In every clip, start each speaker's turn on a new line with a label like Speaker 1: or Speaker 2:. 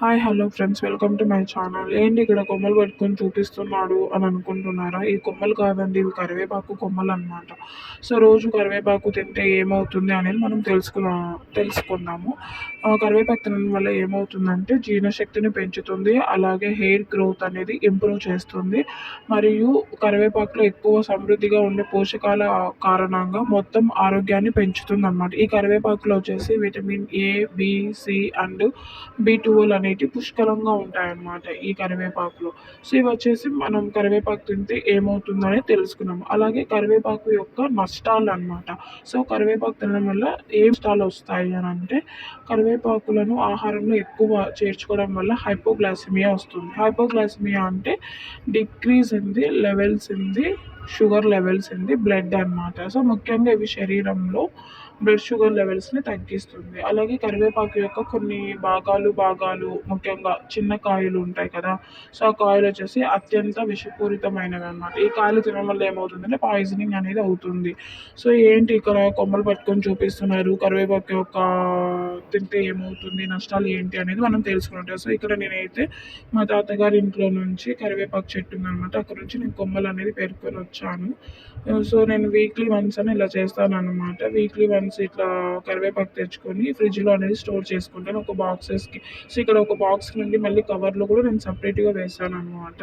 Speaker 1: Hi hello friends welcome to my channel ఏంటి ఇక్కడ కొమ్మలు పెట్టుకొని చూపిస్తున్నాడు అని అనుకుంటున్నారా? ఈ కొమ్మలు కాదండి ఇవి కరివేపాకు కొమ్మలు అనమాట సో రోజు కరివేపాకు తింటే ఏమవుతుంది అనేది మనం తెలుసుకున్నా తెలుసుకుందాము. కరివేపాకు తినడం వల్ల ఏమవుతుందంటే జీర్ణశక్తిని పెంచుతుంది అలాగే హెయిర్ గ్రోత్ అనేది ఇంప్రూవ్ చేస్తుంది. మరియు కరివేపాకులో ఎక్కువ సమృద్ధిగా ఉండే పోషకాల కారణంగా మొత్తం ఆరోగ్యాన్ని పెంచుతుంది అనమాట ఈ కరివేపాకులో వచ్చేసి vitamin A B C and B twelve అనేది అనేటివి పుష్కలంగా ఉంటాయన్నమాట ఈ కరివేపాకులో. సో ఇవి వచ్చేసి మనం కరివేపాకు తింటే ఏమవుతుందని తెలుసుకున్నాము. అలాగే కరివేపాకు యొక్క నష్టాలు అనమాట సో కరివేపాకు తినడం వల్ల ఏం నష్టాలు వస్తాయి అని అంటే కరివేపాకులను ఆహారంలో ఎక్కువ చేర్చుకోవడం వల్ల హైపోగ్లాసిమియా వస్తుంది. హైపోగ్లాసిమియా అంటే decrease in the levels in the sugar levels in the blood అనమాట సో ముఖ్యంగా ఇవి శరీరంలో బ్లడ్ షుగర్ లెవెల్స్ని తగ్గిస్తుంది. అలాగే కరివేపాకు యొక్క కొన్ని భాగాలు భాగాలు ముఖ్యంగా చిన్న కాయలు ఉంటాయి కదా సో ఆ కాయలు వచ్చేసి అత్యంత విషపూరితమైనవి అనమాట ఈ కాయలు తినడం వల్ల ఏమవుతుందంటే పాయిజనింగ్ అనేది అవుతుంది. సో ఏంటి ఇక్కడ కొమ్మలు పట్టుకొని చూపిస్తున్నారు? కరివేపాకు యొక్క తింటే ఏమవుతుంది? నష్టాలు ఏంటి అనేది మనం తెలుసుకుంటాం. సో ఇక్కడ నేనైతే మా తాతగారి ఇంట్లో నుంచి కరివేపాకు చెట్టు ఉందనమాట అక్కడ నుంచి నేను కొమ్మలు అనేది పేర్కొని వచ్చాను సో నేను వీక్లీ వన్స్ అని ఇలా చేస్తాను అనమాట వీక్లీ వన్స్ ఇట్లా కరివేపాకు తెచ్చుకొని ఫ్రిడ్జ్లో అనేది స్టోర్ చేసుకుంటాను. ఒక బాక్సెస్కి సో ఇక్కడ ఒక బాక్స్ నుండి మళ్ళీ కవర్లో కూడా నేను సపరేట్గా వేస్తాను అనమాట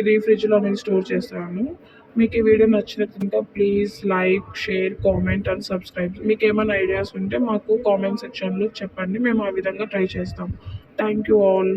Speaker 1: ఇది ఫ్రిడ్జ్లో అనేది స్టోర్ చేస్తాను. మీకు ఈ వీడియో నచ్చినట్టు please like share comment and subscribe మీకు ఏమైనా ఐడియాస్ ఉంటే మాకు కామెంట్ సెక్షన్లో చెప్పండి. మేము ఆ విధంగా ట్రై చేస్తాం. Thank you all